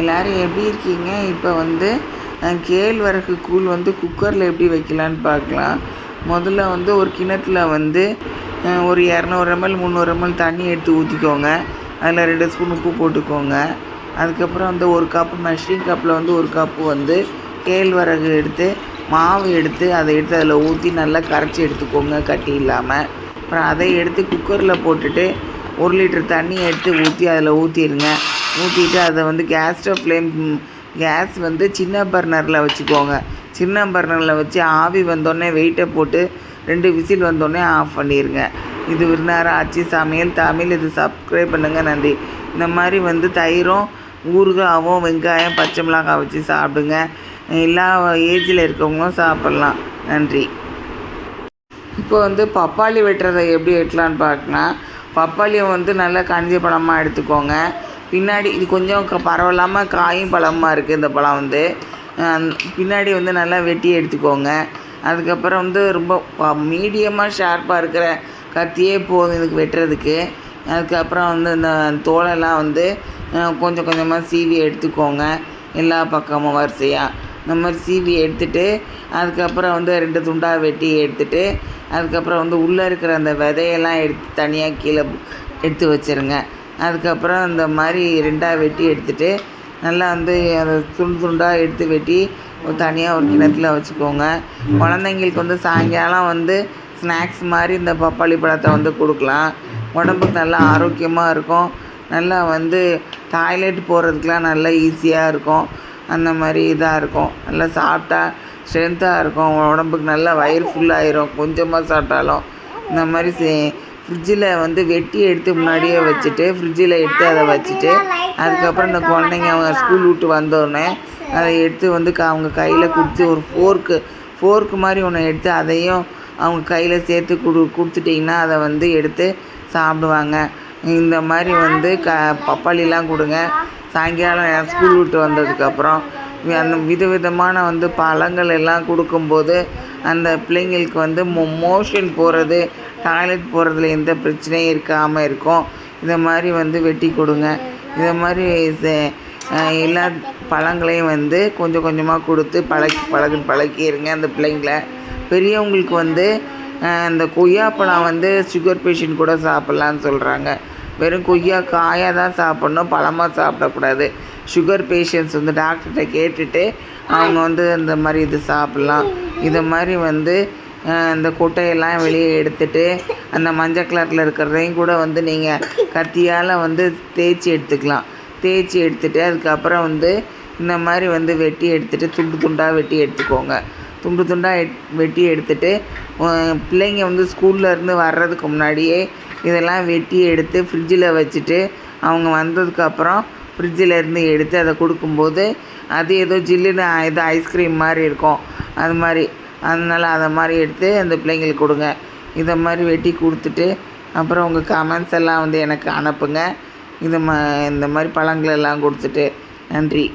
எல்லோரும் எப்படி இருக்கீங்க? இப்போ வந்து கேழ்வரகு கூழ் வந்து குக்கரில் எப்படி வைக்கலான்னு பார்க்கலாம் முதல்ல வந்து ஒரு கிணத்துல வந்து ஒரு இரநூறு எம்எல் முந்நூறு எம்எல் தண்ணி எடுத்து ஊற்றிக்கோங்க அதில் ரெண்டு ஸ்பூன் உப்பு போட்டுக்கோங்க. அதுக்கப்புறம் வந்து ஒரு கப்பு மெஷரிங் கப்பில் வந்து ஒரு கப்பு வந்து கேழ்வரகு எடுத்து மாவு எடுத்து அதை எடுத்து அதில் ஊற்றி நல்லா கரைச்சி எடுத்துக்கோங்க கட்டி இல்லாமல் அப்புறம் அதை எடுத்து குக்கரில் போட்டுட்டு ஒரு லிட்டர் தண்ணி எடுத்து ஊற்றி அதில் ஊற்றிடுங்க ஊற்றிட்டு அதை வந்து கேஸ் ஸ்டவ் ஃப்ளேம் கேஸ் வந்து சின்ன பர்னரில் வச்சுக்கோங்க. சின்ன பர்னரில் வச்சு ஆவி வந்தோடனே வெயிட்டை போட்டு ரெண்டு விசில் வந்தோடனே ஆஃப் பண்ணிடுங்க இது விருந்தார ஆச்சி சமையல் தமிழ் இது சப்ஸ்கிரைப் பண்ணுங்கள் நன்றி. இந்த மாதிரி வந்து தயிரும் ஊறுகாவும் வெங்காயம் பச்சை மிளகாய் வச்சு சாப்பிடுங்க. எல்லா ஏஜில் இருக்கவங்களும் சாப்பிட்லாம். நன்றி. இப்போ வந்து பப்பாளி வெட்டுறதை எப்படி வெட்டலான்னு பார்க்கலாம் பப்பாளியை வந்து நல்லா கஞ்சி பழமாக எடுத்துக்கோங்க. பின்னாடி இது கொஞ்சம் க பரவலாமல் காயும் பழமாக இருக்குது இந்த பழம் வந்து. பின்னாடி வந்து நல்லா வெட்டி எடுத்துக்கோங்க. அதுக்கப்புறம் வந்து ரொம்ப மீடியமாக ஷார்ப்பாக இருக்கிற கத்தியே போதும் இதுக்கு வெட்டுறதுக்கு. அதுக்கப்புறம் வந்து இந்த தோலெல்லாம் வந்து கொஞ்சம் கொஞ்சமாக சீவி எடுத்துக்கோங்க. எல்லா பக்கமும் வரிசையாக இந்த மாதிரி சீவி எடுத்துட்டு அதுக்கப்புறம் வந்து ரெண்டு துண்டாக வெட்டி எடுத்துட்டு அதுக்கப்புறம் வந்து உள்ளே இருக்கிற அந்த விதையெல்லாம் எடுத்து தனியாக கீழே எடுத்து வச்சிருங்க. அதுக்கப்புறம் இந்த மாதிரி ரெண்டாக வெட்டி எடுத்துட்டு நல்லா வந்து அதை துண்டு துண்டாக எடுத்து வெட்டி ஒரு தனியாக ஒரு கிணத்துல வச்சுக்கோங்க. குழந்தைங்களுக்கு வந்து சாயங்காலம் வந்து ஸ்நாக்ஸ் மாதிரி இந்த பப்பாளி பழத்தை வந்து கொடுக்கலாம். உடம்புக்கு நல்லா ஆரோக்கியமாக இருக்கும். நல்லா வந்து டாய்லெட் போகிறதுக்கெலாம் நல்லா ஈஸியாக இருக்கும். அந்த மாதிரி இதாக இருக்கும். நல்லா சாப்பிட்டா ஸ்ட்ரென்த்தாக இருக்கும். உடம்புக்கு நல்லா வயிறு ஃபுல்லாயிரும் கொஞ்சமாக சாப்பிட்டாலும். இந்த மாதிரி ஃப்ரிட்ஜில் வந்து வெட்டி எடுத்து முன்னாடியே வச்சுட்டு ஃப்ரிட்ஜில் எடுத்து அதை வச்சுட்டு அதுக்கப்புறம் இந்த குழந்தைங்க அவங்க ஸ்கூல் விட்டு வந்தோடனே அதை எடுத்து வந்து க- அவங்க கையில் கொடுத்து ஒரு ஃபோர்க்கு ஃபோர்க்கு மாதிரி ஒன்று எடுத்து அதையும் அவங்க கையில் சேர்த்து கொடு கொடுத்துட்டிங்கன்னா அதை வந்து எடுத்து சாப்பிடுவாங்க. இந்த மாதிரி வந்து க பப்பாளிலாம் கொடுங்க. சாயங்காலம் ஸ்கூல் விட்டு வந்ததுக்கப்புறம் அந்த விதவிதமான வந்து பழங்கள் எல்லாம் கொடுக்கும்போது அந்த பிள்ளைங்களுக்கு வந்து மோ மோஷன் போகிறது டாய்லெட் போகிறதுல எந்த பிரச்சனையும் இருக்காமல் இருக்கும். இதை மாதிரி வந்து வெட்டி கொடுங்க. இதை மாதிரி செ- எல்லா பழங்களையும் வந்து கொஞ்சம் கொஞ்சமாக கொடுத்து பழக்கி பழகி பழக்கிடுங்க அந்த பிள்ளைங்கள. பெரியவங்களுக்கு வந்து அந்த கொய்யா கொய்யாப்பழம் வந்து சுகர் பேஷண்ட் கூட சாப்பிட்லான்னு சொல்கிறாங்க வெறும் கொய்யா காயாக தான் சாப்பிட்ணும். பழமாக சாப்பிடக்கூடாது. சுகர் பேஷண்ட்ஸ் வந்து டாக்டர்கிட்ட கேட்டுட்டு அவங்க வந்து இந்த மாதிரி இது சாப்பிட்லாம். இதை மாதிரி வந்து இந்த கொட்டையெல்லாம் வெளியே எடுத்துட்டு அந்த மஞ்சள் கலரில் இருக்கிறதையும் கூட வந்து நீங்கள் கத்தியால் வந்து தேய்ச்சி எடுத்துக்கலாம். தேய்ச்சி எடுத்துட்டு அதுக்கப்புறம் வந்து இந்த மாதிரி வந்து வெட்டி எடுத்துட்டு துண்டு துண்டாக வெட்டி எடுத்துக்கோங்க. துண்டு துண்டாக எட் வெட்டி எடுத்துட்டு பிள்ளைங்க வந்து ஸ்கூல்லேருந்து வர்றதுக்கு முன்னாடியே இதெல்லாம் வெட்டி எடுத்து ஃப்ரிட்ஜில் வச்சுட்டு அவங்க வந்ததுக்கப்புறம் ஃப்ரிட்ஜில் இருந்து எடுத்து அதை கொடுக்கும்போது அது ஏதோ ஜில்லுன்னு ஏதோ ஐஸ்கிரீம் மாதிரி இருக்கும். அது மாதிரி அதனால் அதை மாதிரி எடுத்து அந்த பிள்ளைங்களுக்கு கொடுங்க. இதை மாதிரி வெட்டி கொடுத்துட்டு அப்புறம் உங்கள் கமெண்ட்ஸ் எல்லாம் வந்து எனக்கு அனுப்புங்க. இது ம இந்த மாதிரி பழங்கள் எல்லாம் கொடுத்துட்டு நன்றி.